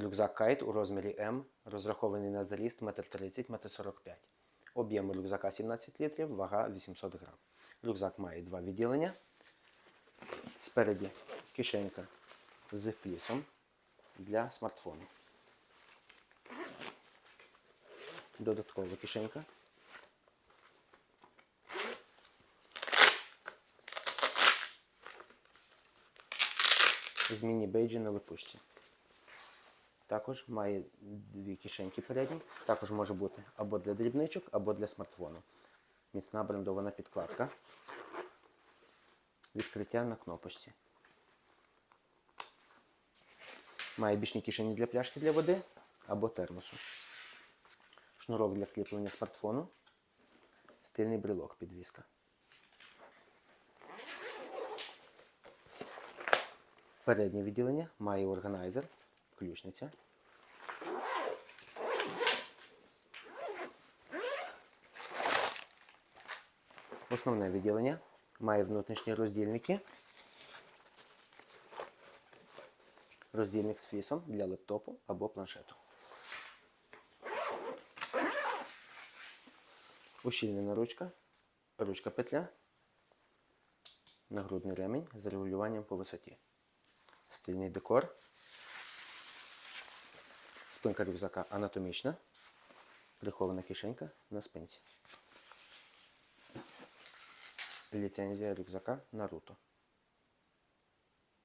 Рюкзак Кайт у розмірі М, розрахований на заліст 1,30 1,45 м. Об'єм рюкзака 17 літрів, вага 800 грам. Рюкзак має два відділення. Спереді кишенька з флісом для смартфону. Додаткова кишенька. з міні-бейджі на липучці. Також має дві кишеньки передні. Також може бути або для дрібничок, або для смартфону. Міцна брендована підкладка. Відкриття на кнопочці. Має бічні кишені для пляшки для води або термосу. Шнурок для кріплення смартфону. Стильний брелок підвіска. Переднє відділення має органайзер, ключниця. Основне відділення має внутрішні роздільники. Роздільник з флісом для лептопу або планшету. Ущільнена ручка, ручка петля, нагрудний ремінь з регулюванням по висоті. Стильний декор. Спинка рюкзака анатомічна. Прихована кишенька на спинці. Ліцензія рюкзака Наруто.